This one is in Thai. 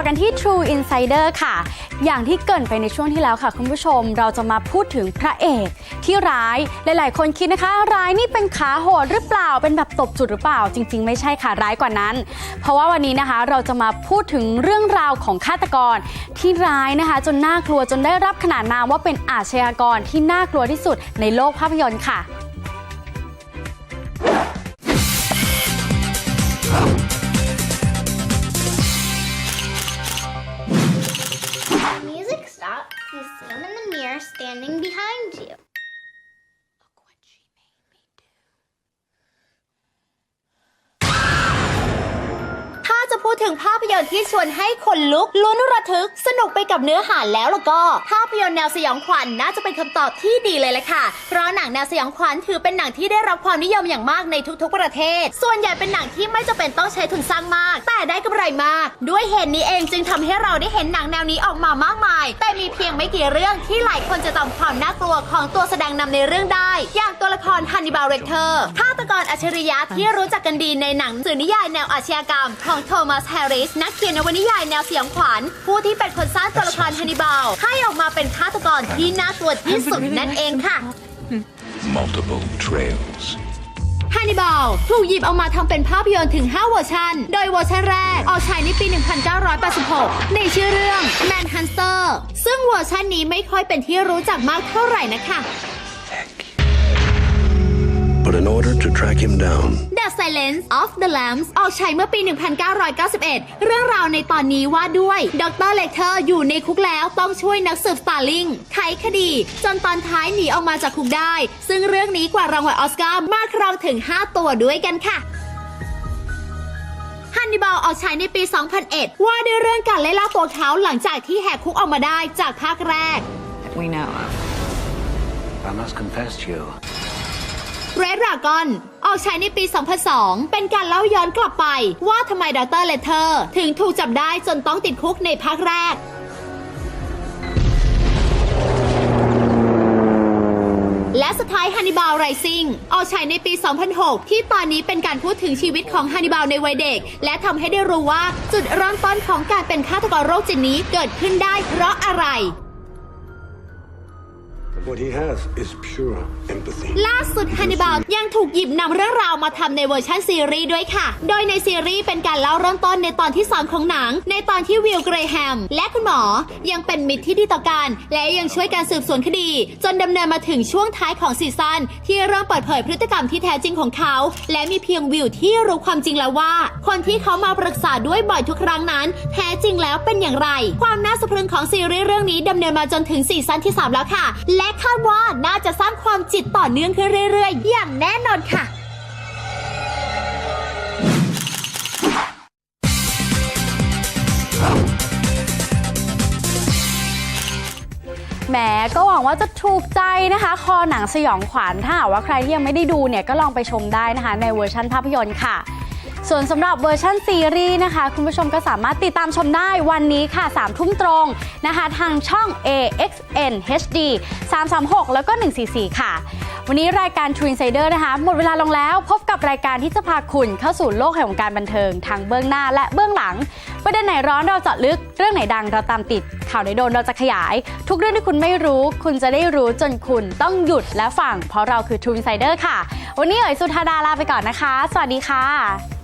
อกันที่ True Insider ค่ะ อย่างที่เกินไปในช่วงที่แล้วค่ะ คุณผู้ชมเราจะมาพูดถึงพระเอกที่ร้ายหลาย ๆ คนคิดนะคะ ร้ายนี่เป็นขาโหดหรือเปล่าเป็นแบบตบจุดหรือเปล่า จริง ๆ ไม่ใช่ค่ะร้ายกว่านั้น เพราะว่าวันนี้นะคะเราจะมาพูดถึงเรื่องราวของฆาตกร ที่ร้ายนะคะ จนน่ากลัวจนได้รับขนานนามว่าเป็นอาชญากรที่น่ากลัวที่สุดในโลกภาพยนตร์ค่ะ พูดถึงภาพยนตร์ที่ชวนให้คนลุกลุ้นระทึก สนุกไปกับเนื้อหาแล้วแล้วก็ ภาพยนตร์แนวสยองขวัญน่าจะเป็นคำตอบที่ดีเลยแหละค่ะ เพราะหนังแนวสยองขวัญถือเป็นหนังที่ได้รับความนิยมอย่างมากในทุกๆประเทศ ส่วนใหญ่เป็นหนังที่ไม่จำเป็นต้องใช้ทุนสร้างมาก แต่ได้กำไรมาก ด้วยเหตุนี้เองจึงทำให้เราได้เห็นหนังแนวนี้ออกมามากมาย แต่มีเพียงไม่กี่เรื่องที่หลายคนจะจำความน่ากลัวของตัวแสดงนำในเรื่องได้ อย่างตัวละครฮันนิบาลเรกเตอร์ฆาตกรอัจฉริยะที่รู้จักกันดีในหนังสื่อนิยายแนวอาชญากรรมของโทมัสแฮร์ริส นักเขียนนวนิยายแนวสยองขวัญผู้ที่เป็นคนสร้างตัวละครฮันนิบาล ให้ออกมาเป็นฆาตกรที่น่ากลัวที่สุดนั่นเองค่ะ multiple trails. ฮันนิบาลถูกหยิบเอามาทำเป็นภาพยนตร์ถึง 5 เวอร์ชัน โดยเวอร์ชันแรกออกฉายในปี 1986 ในชื่อเรื่อง Manhunter ซึ่งเวอร์ชันนี้ไม่ค่อยเป็นที่รู้จักมากเท่าไหร่นะคะ But in order to track him down, The Silence of the Lambs ออกฉายเมื่อปี 1991 เรื่องราวในตอนนี้ว่าด้วย ดรเลเทอร์อยู่ในคุกแล้วต้องช่วยนักสืบสตาร์ลิงไขคดี จนตอนท้ายหนีออกมาจากคุกได้ ซึ่งเรื่องนี้กว่ารางวัลออสการ์มาครองถึง 5 ตัวด้วยกันค่ะฮันนิบาลออกฉายในปี 2001 ว่าด้วยเรื่องการไล่ล่าตัวเขาหลังจากที่แหกคุกออกมาได้จากภาคแรก that we know of. I must confess to you, Red Dragon ออกฉายในปี 2002 เป็นการเล่าย้อนกลับไปว่าทำไมดรเลเทอร์ถึงถูกจับได้จนต้องติดคุกในภาคแรกและสุดท้ายฮันนิบาลไรซิงออกฉายในปี 2006 ที่ตอนนี้เป็นการพูดถึงชีวิตของฮันนิบาลในวัยเด็ก และทำให้ได้รู้ว่าจุดเริ่มต้นของการเป็นฆาตกรโรคจิตนี้เกิดขึ้นได้เพราะอะไร ล่าสุดฮันนิบาลยังถูกหยิบนำเรื่องราวมาทำในเวอร์ชันซีรีส์ด้วยค่ะ โดยในซีรีส์เป็นการเล่าเริ่มต้นในตอนที่2ของหนัง ในตอนที่วิลเกรแฮม และคุณหมอยังเป็นมิตรที่ดีต่อกัน และยังช่วยการสืบสวนคดี จนดำเนินมาถึงช่วงท้ายของซีซั่นที่เริ่มเปิดเผยพฤติกรรมที่แท้จริงของเขา และมีเพียงวิวที่รู้ความจริงแล้วว่า คนที่เขามาปรึกษาด้วยบ่อยทุกครั้งนั้น แท้จริงแล้วเป็นอย่างไร ความน่าสะพรึงของซีรีส์เรื่องนี้ดำเนินมาจนถึงซีซั่นที่ 3 แล้วค่ะและคาดว่าน่าจะสร้างความจิตต่อเนื่องขึ้นเรื่อยๆ อย่างแน่นอนค่ะแหมก็หวังว่าจะถูกใจนะคะ คอหนังสยองขวัญถ้าหากว่าใครที่ยังไม่ได้ดูเนี่ยก็ลองไปชมได้นะคะ ในเวอร์ชันภาพยนตร์ค่ะ ส่วนสำหรับเวอร์ชันซีรีส์นะคะ คุณผู้ชมก็สามารถติดตามชมได้วันนี้ค่ะ3ทุ่มตรงนะคะ ทางช่อง AXN HD 336 แล้วก็ 144 ค่ะ วันนี้รายการ t r u Insider นะคะ หมดเวลาลงแล้วพบกับรายการที่จะพาคุณเข้าสู่โลกแห่งวงการบันเทิงทั้งเบื้องหน้าและเบื้องหลัง ประเด็นไหนร้อนเราเจาะลึกเรื่องไหนดังเราตามติด ข่าวไหนโดนเราจะขยาย ทุกเรื่องที่คุณไม่รู้ คุณจะได้รู้จนคุณต้องหยุดและฟังเพราะเราคือ t r u Insider ค่ะ วันนี้เอ๋ยสุธาดาลาไปก่อนนะคะ สวัสดีค่ะ